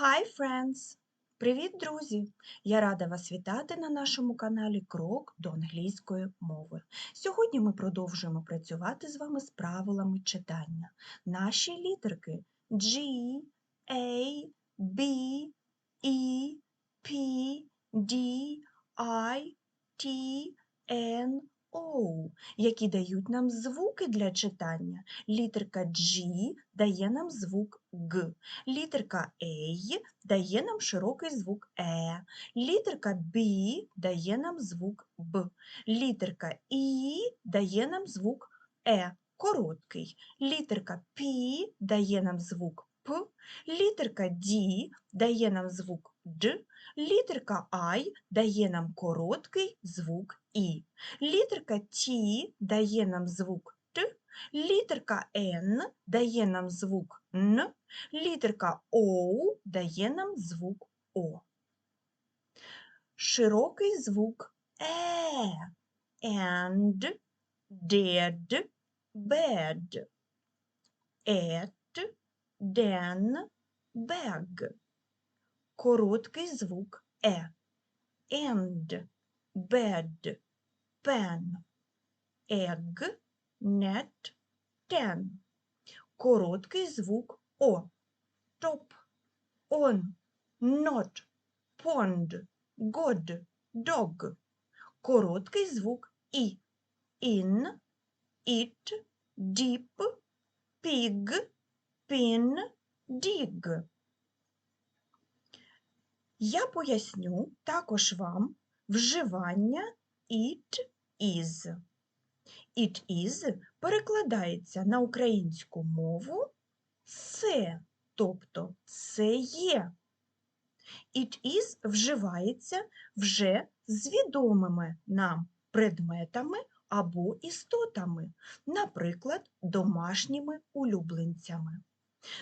Hi, friends! Привіт, друзі! Я рада вас вітати на нашому каналі Крок до англійської мови. Сьогодні ми продовжуємо працювати з вами з правилами читання. Наші літерки G, A, B, E, P, D, I, T, N, O, які дають нам звуки для читання. Літерка G дає нам звук Г. Літерка A дає нам широкий звук Е. Літерка B дає нам звук Б. Літерка І дає нам звук Е. Короткий. Літерка P дає нам звук П. Літерка D дає нам звук Д. Літерка I дає нам короткий звук І. Літерка T дає нам звук Т. Літерка N дає нам звук Н. Літерка О дає нам звук О. Широкий звук Е. And, did, bed. At, den, bag. Короткий звук Е. And, bed, pen. Egg, net, ten. Короткий звук О. Top, on, not, pond, god, dog. Короткий звук І. In, it, deep, pig, pin, dig. Я поясню також вам вживання it is. It is перекладається на українську мову це, тобто це є. It is вживається вже з відомими нам предметами або істотами, наприклад, домашніми улюбленцями.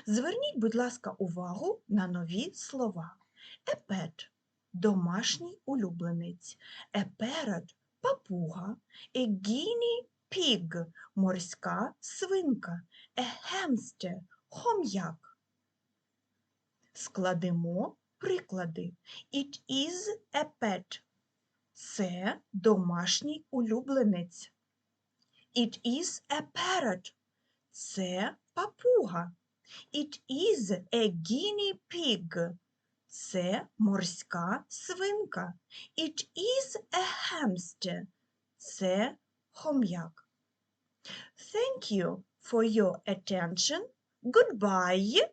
Зверніть, будь ласка, увагу на нові слова. Pet – домашній улюбленець, parrot – папуга, guinea pig – морська свинка, a – хом'як. Складемо приклади. It is a pet. Це домашній улюбленець. It is a parrot. Це папуга. It is a guinea pig. Це морська свинка. It is a hamster. Це хом'як. Thank you for your attention. Goodbye.